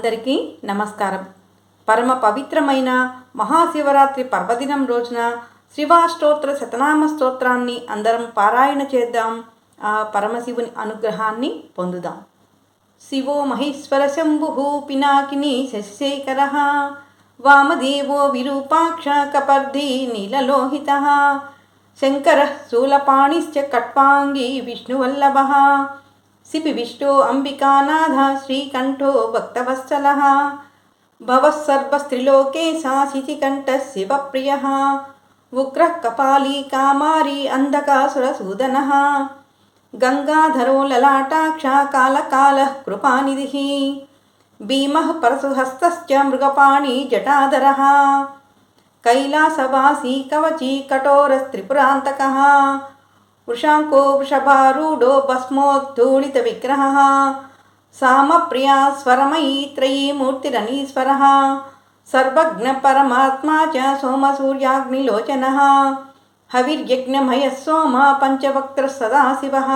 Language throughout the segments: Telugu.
అందరికీ నమస్కారం. పరమ పవిత్రమైన మహాశివరాత్రి పర్వదినం రోజున శివాష్టోత్ర శతనామ స్తోత్రాన్ని అందరం పారాయణ చేద్దాం. ఆ పరమశివుని అనుగ్రహాన్ని పొందుదాం. శివో మహేశ్వర శంభు పినాకిని శశిశేఖర వామదేవో విరూపాక్ష కపర్ధి నీలలోహిత శంకర శూలపాణిశ్చ కట్పాంగి విష్ణువల్లభ सिपिविष्टो अम्बिकानाथ श्रीकण्ठो भक्तवत्सलः भवः सर्वस्त्रिलोके साशिचिकण्ठः शिवप्रियः उग्रः कपाली कामारी अन्धकासुरसूदनः गङ्गाधरो ललाटाक्षा कालकालः कृपानिधिः भीमः परशुहस्तश्च मृगपाणी जटाधरः कैलासवासी कवची कठोरस्त्रिपुरान्तकः वृषाङ्को वृषभारूढो भस्मोद्धूलितविग्रहः सामप्रिया स्वरमयी त्रयी मूर्तिरनीश्वरः सर्वज्ञपरमात्मा च सोमसूर्याग्निलोचनः हविर्यज्ञमयः सोम पञ्चवक्त्रः सदाशिवः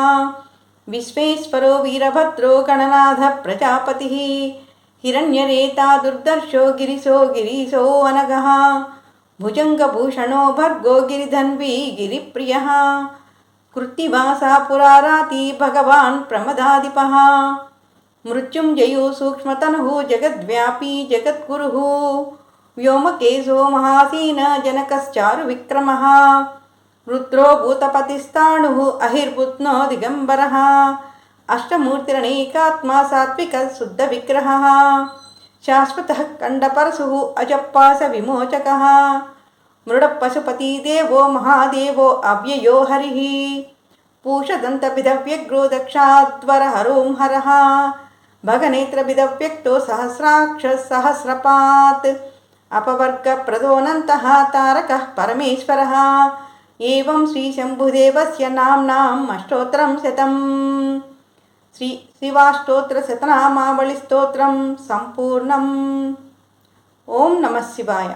विश्वेश्वरो वीरभद्रो गणनाथः प्रजापतिः हिरण्यरेता दुर्दर्शो गिरिशो गिरीशो अनघः भुजङ्गभूषणो भर्गो गिरिधन्वी गिरिप्रियः కృత్తివాసా పురారాతి భగవాన్ ప్రమదాదిప. మృత్యుంజయు సూక్ష్మతను జగద్వ్యాపీ జగద్గురు. వ్యోమకేశో మహాసీన జనకశ్చారు విక్రమ. రుద్రో భూతపతిస్థాణు అహిర్బుత్నో దిగంబర. అష్టమూర్తిరణైకాత్మ సాత్విక శుద్ధ విగ్రహ. శాశ్వత ఖండపరసు అజప్పాస విమోచక. मृडपशुपतिदेवो महादेवो अव्ययो हरिः पूषदन्तविधव्यग्रो दक्षाध्वरहरों हरः भगनेत्रविधव्यक्तो सहस्राक्षः सहस्रपात् अपवर्गप्रदोऽनन्तः तारकः परमेश्वरः एवं श्रीशम्भुदेवस्य नाम्नाम् अष्टोत्तरं शतम् శ్రీ శివాష్టోత్ర శతనామావళి స్తోత్రం సంపూర్ణం ఓం నమ శివాయ